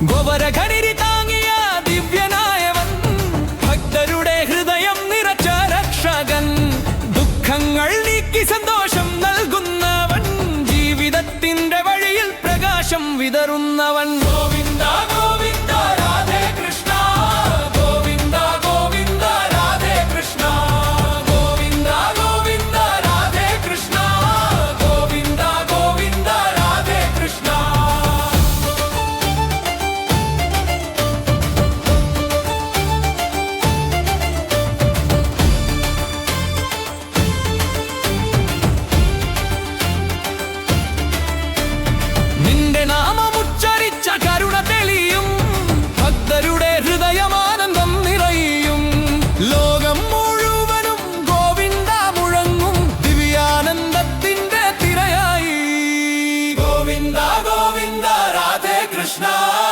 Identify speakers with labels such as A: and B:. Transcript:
A: ഗോപരഖനിരി ദിവ്യനായവൻ ഭക്തരുടെ ഹൃദയം നിറച്ച രക്ഷകൻ ദുഃഖങ്ങൾ നീക്കി സന്തോഷം നൽകുന്നവൻ ജീവിതത്തിന്റെ വഴിയിൽ പ്രകാശം വിതറുന്നവൻ. Krishna.